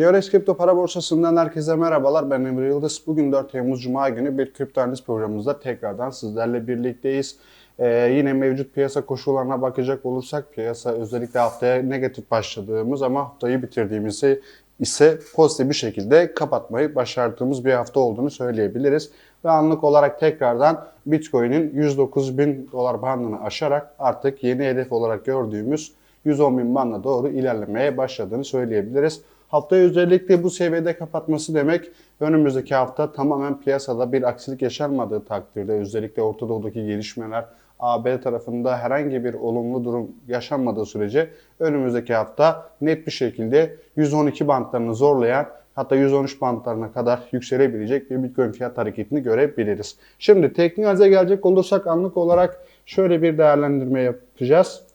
Diyorex Kripto Para Borsası'ndan herkese merhabalar. Ben Emre Yıldız. Bugün 4 Temmuz Cuma günü bir kripto analiz programımızda tekrardan sizlerle birlikteyiz. Ee, yine mevcut piyasa koşullarına bakacak olursak piyasa özellikle haftaya negatif başladığımız ama haftayı bitirdiğimizi ise pozitif bir şekilde kapatmayı başardığımız bir hafta olduğunu söyleyebiliriz. Ve anlık olarak tekrardan Bitcoin'in 109 bin dolar bandını aşarak artık yeni hedef olarak gördüğümüz 110 bin bandına doğru ilerlemeye başladığını söyleyebiliriz. Haftayı özellikle bu seviyede kapatması demek önümüzdeki hafta tamamen piyasada bir aksilik yaşanmadığı takdirde özellikle Orta Doğu'daki gelişmeler AB tarafında herhangi bir olumlu durum yaşanmadığı sürece önümüzdeki hafta net bir şekilde 112 bantlarını zorlayan hatta 113 bantlarına kadar yükselebilecek bir Bitcoin fiyat hareketini görebiliriz. Şimdi teknik analize gelecek olursak anlık olarak şöyle bir değerlendirme yapacağız.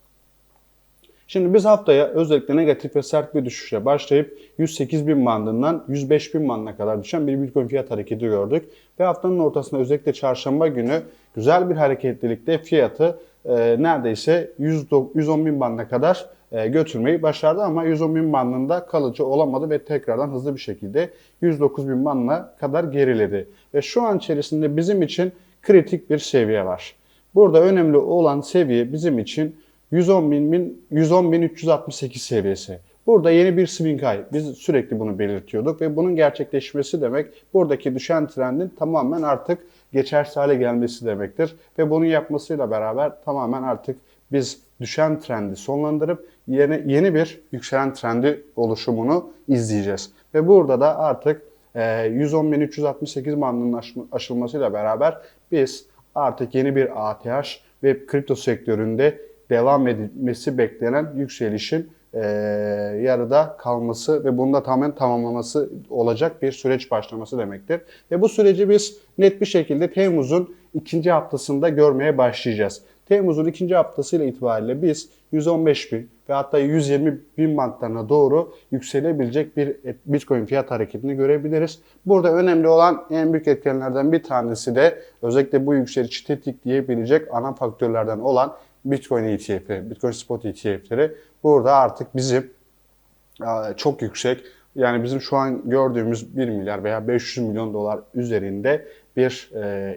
Şimdi biz haftaya özellikle negatif ve sert bir düşüşe başlayıp 108 bin bandından 105 bin bandına kadar düşen bir Bitcoin fiyat hareketi gördük. Ve haftanın ortasında özellikle çarşamba günü güzel bir hareketlilikte fiyatı e, neredeyse 100, 110 bin bandına kadar e, götürmeyi başardı ama 110 bin bandında kalıcı olamadı ve tekrardan hızlı bir şekilde 109 bin bandına kadar geriledi. Ve şu an içerisinde bizim için kritik bir seviye var. Burada önemli olan seviye bizim için 110 bin, 110 bin 368 seviyesi. Burada yeni bir swing high. Biz sürekli bunu belirtiyorduk ve bunun gerçekleşmesi demek buradaki düşen trendin tamamen artık geçersiz hale gelmesi demektir. Ve bunun yapmasıyla beraber tamamen artık biz düşen trendi sonlandırıp yeni, yeni bir yükselen trendi oluşumunu izleyeceğiz. Ve burada da artık 110.368 bandının aşılmasıyla beraber biz artık yeni bir ATH ve kripto sektöründe devam edilmesi beklenen yükselişin e, yarıda kalması ve bunda tamamen tamamlaması olacak bir süreç başlaması demektir. Ve bu süreci biz net bir şekilde Temmuz'un ikinci haftasında görmeye başlayacağız. Temmuz'un ikinci haftasıyla itibariyle biz 115 bin ve hatta 120 bin bantlarına doğru yükselebilecek bir Bitcoin fiyat hareketini görebiliriz. Burada önemli olan en büyük etkenlerden bir tanesi de özellikle bu yükselişi tetikleyebilecek ana faktörlerden olan Bitcoin ETF'i, Bitcoin Spot ETF'leri burada artık bizim çok yüksek yani bizim şu an gördüğümüz 1 milyar veya 500 milyon dolar üzerinde bir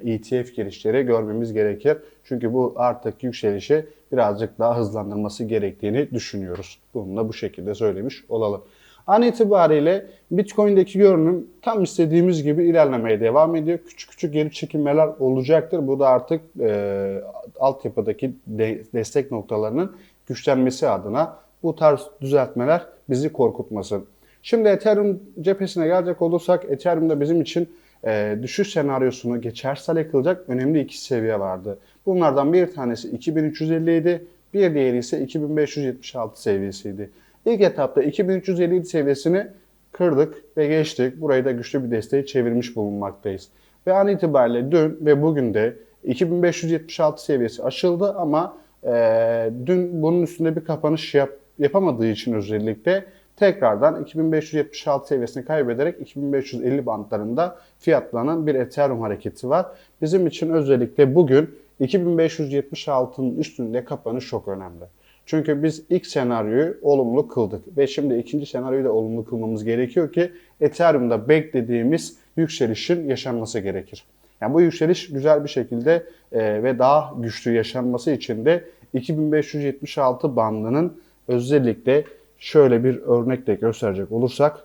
ETF girişleri görmemiz gerekir. Çünkü bu artık yükselişi birazcık daha hızlandırması gerektiğini düşünüyoruz. Bunu da bu şekilde söylemiş olalım. An itibariyle Bitcoin'deki görünüm tam istediğimiz gibi ilerlemeye devam ediyor. Küçük küçük geri çekilmeler olacaktır. Bu da artık e, altyapıdaki de, destek noktalarının güçlenmesi adına bu tarz düzeltmeler bizi korkutmasın. Şimdi Ethereum cephesine gelecek olursak Ethereum'da bizim için e, düşüş senaryosunu geçersiz hale kılacak önemli iki seviye vardı. Bunlardan bir tanesi 2357, bir diğeri ise 2576 seviyesiydi. İlk etapta 2357 seviyesini kırdık ve geçtik. Burayı da güçlü bir desteği çevirmiş bulunmaktayız. Ve an itibariyle dün ve bugün de 2576 seviyesi aşıldı ama e, dün bunun üstünde bir kapanış yap, yapamadığı için özellikle tekrardan 2576 seviyesini kaybederek 2550 bantlarında fiyatlanan bir Ethereum hareketi var. Bizim için özellikle bugün 2576'nın üstünde kapanış çok önemli. Çünkü biz ilk senaryoyu olumlu kıldık ve şimdi ikinci senaryoyu da olumlu kılmamız gerekiyor ki Ethereum'da beklediğimiz yükselişin yaşanması gerekir. Yani bu yükseliş güzel bir şekilde e, ve daha güçlü yaşanması için de 2576 bandının özellikle şöyle bir örnekle gösterecek olursak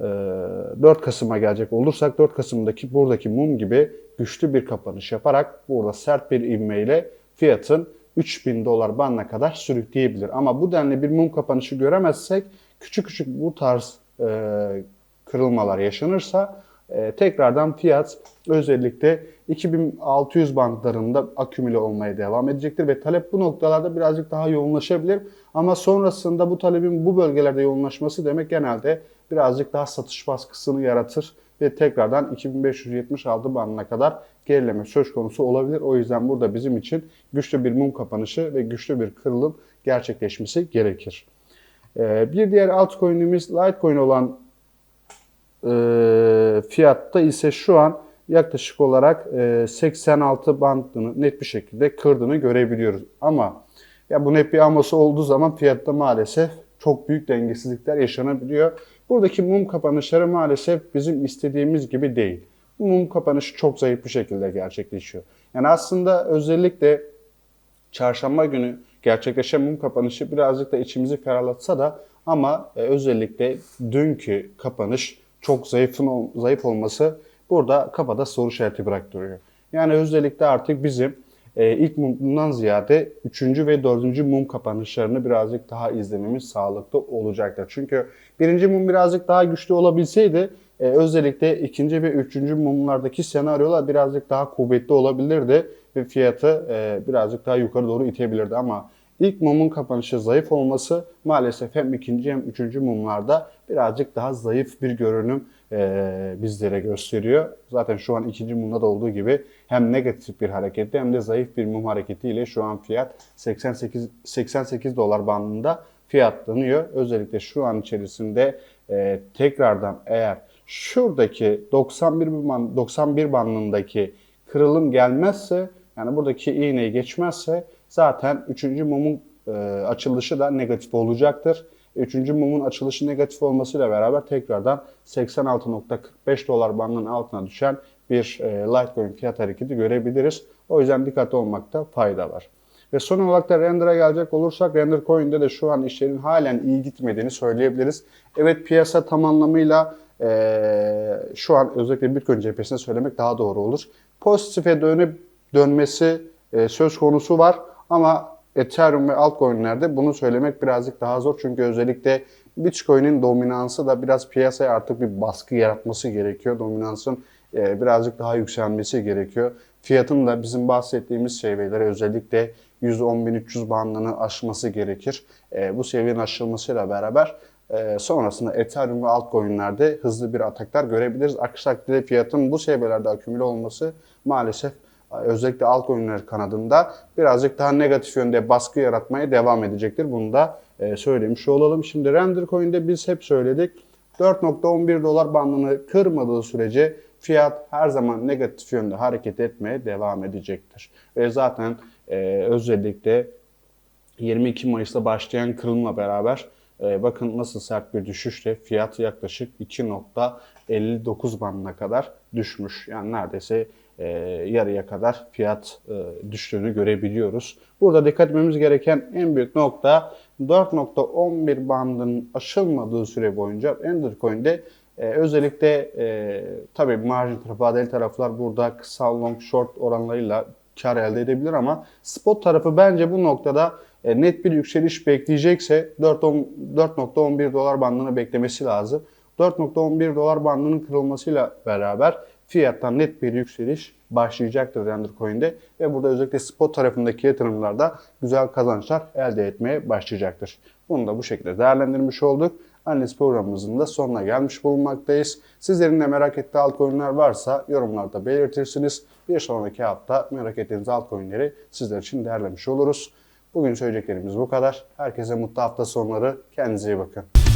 4 Kasım'a gelecek olursak 4 Kasım'daki buradaki mum gibi güçlü bir kapanış yaparak burada sert bir ivmeyle fiyatın 3000 dolar bandına kadar sürükleyebilir. Ama bu denli bir mum kapanışı göremezsek küçük küçük bu tarz e, kırılmalar yaşanırsa e, tekrardan fiyat özellikle 2600 bandlarında akümüle olmaya devam edecektir ve talep bu noktalarda birazcık daha yoğunlaşabilir. Ama sonrasında bu talebin bu bölgelerde yoğunlaşması demek genelde birazcık daha satış baskısını yaratır ve tekrardan 2576 bandına kadar gerileme söz konusu olabilir. O yüzden burada bizim için güçlü bir mum kapanışı ve güçlü bir kırılım gerçekleşmesi gerekir. Ee, bir diğer altcoin'imiz Litecoin olan e, fiyatta ise şu an yaklaşık olarak 86 e, bandını net bir şekilde kırdığını görebiliyoruz. Ama ya bu net bir aması olduğu zaman fiyatta maalesef çok büyük dengesizlikler yaşanabiliyor. Buradaki mum kapanışları maalesef bizim istediğimiz gibi değil. Mum kapanışı çok zayıf bir şekilde gerçekleşiyor. Yani aslında özellikle çarşamba günü gerçekleşen mum kapanışı birazcık da içimizi ferahlatsa da ama e, özellikle dünkü kapanış çok zayıfın zayıf olması burada kafada soru işareti bıraktırıyor. Yani özellikle artık bizim e, ilk mumdan ziyade üçüncü ve dördüncü mum kapanışlarını birazcık daha izlememiz sağlıklı olacaktır. Çünkü birinci mum birazcık daha güçlü olabilseydi e, özellikle ikinci ve üçüncü mumlardaki senaryolar birazcık daha kuvvetli olabilirdi ve fiyatı e, birazcık daha yukarı doğru itebilirdi ama ilk mumun kapanışı zayıf olması maalesef hem ikinci hem üçüncü mumlarda birazcık daha zayıf bir görünüm e, bizlere gösteriyor. Zaten şu an ikinci mumda da olduğu gibi hem negatif bir hareketi hem de zayıf bir mum hareketiyle şu an fiyat 88 88 dolar bandında fiyatlanıyor. Özellikle şu an içerisinde e, tekrardan eğer şuradaki 91 band, 91 bandındaki kırılım gelmezse yani buradaki iğneyi geçmezse zaten 3. mumun e, açılışı da negatif olacaktır. 3. mumun açılışı negatif olmasıyla beraber tekrardan 86.45 dolar bandının altına düşen bir e, Litecoin fiyat hareketi görebiliriz. O yüzden dikkatli olmakta fayda var. Ve son olarak da Render'a gelecek olursak Render Coin'de de şu an işlerin halen iyi gitmediğini söyleyebiliriz. Evet piyasa tam anlamıyla eee, şu an özellikle Bitcoin cephesinde söylemek daha doğru olur. Pozitife dönüp dönmesi e, söz konusu var ama Ethereum ve altcoin'lerde bunu söylemek birazcık daha zor. Çünkü özellikle Bitcoin'in dominansı da biraz piyasaya artık bir baskı yaratması gerekiyor. Dominansın e, birazcık daha yükselmesi gerekiyor. Fiyatın da bizim bahsettiğimiz seviyelere özellikle 110.300 bandını aşması gerekir. E, bu seviyenin aşılmasıyla beraber e, sonrasında Ethereum ve altcoin'lerde hızlı bir ataklar görebiliriz. Aksi fiyatın bu seviyelerde akümüle olması maalesef özellikle altcoin'ler kanadında birazcık daha negatif yönde baskı yaratmaya devam edecektir. Bunu da e, söylemiş olalım. Şimdi Render Coin'de biz hep söyledik. 4.11 dolar bandını kırmadığı sürece fiyat her zaman negatif yönde hareket etmeye devam edecektir. Ve zaten e, özellikle 22 Mayıs'ta başlayan kırılımla beraber e, bakın nasıl sert bir düşüşle fiyat yaklaşık 2.59 bandına kadar düşmüş. Yani neredeyse e, yarıya kadar fiyat e, düştüğünü görebiliyoruz. Burada dikkat etmemiz gereken en büyük nokta 4.11 bandının aşılmadığı süre boyunca Endercoin'de e, özellikle e, tabii margin tarafı, vadeli taraflar burada kısa long short oranlarıyla kar elde edebilir ama spot tarafı bence bu noktada e, net bir yükseliş bekleyecekse 4.10 4.11 dolar bandını beklemesi lazım. 4.11 dolar bandının kırılmasıyla beraber fiyattan net bir yükseliş başlayacaktır Render Coin'de ve burada özellikle spot tarafındaki yatırımlarda güzel kazançlar elde etmeye başlayacaktır. Bunu da bu şekilde değerlendirmiş olduk. Analiz programımızın da sonuna gelmiş bulunmaktayız. Sizlerin de merak ettiği altcoin'ler varsa yorumlarda belirtirsiniz. Bir sonraki hafta merak ettiğiniz altcoin'leri sizler için değerlemiş oluruz. Bugün söyleyeceklerimiz bu kadar. Herkese mutlu hafta sonları. Kendinize iyi bakın.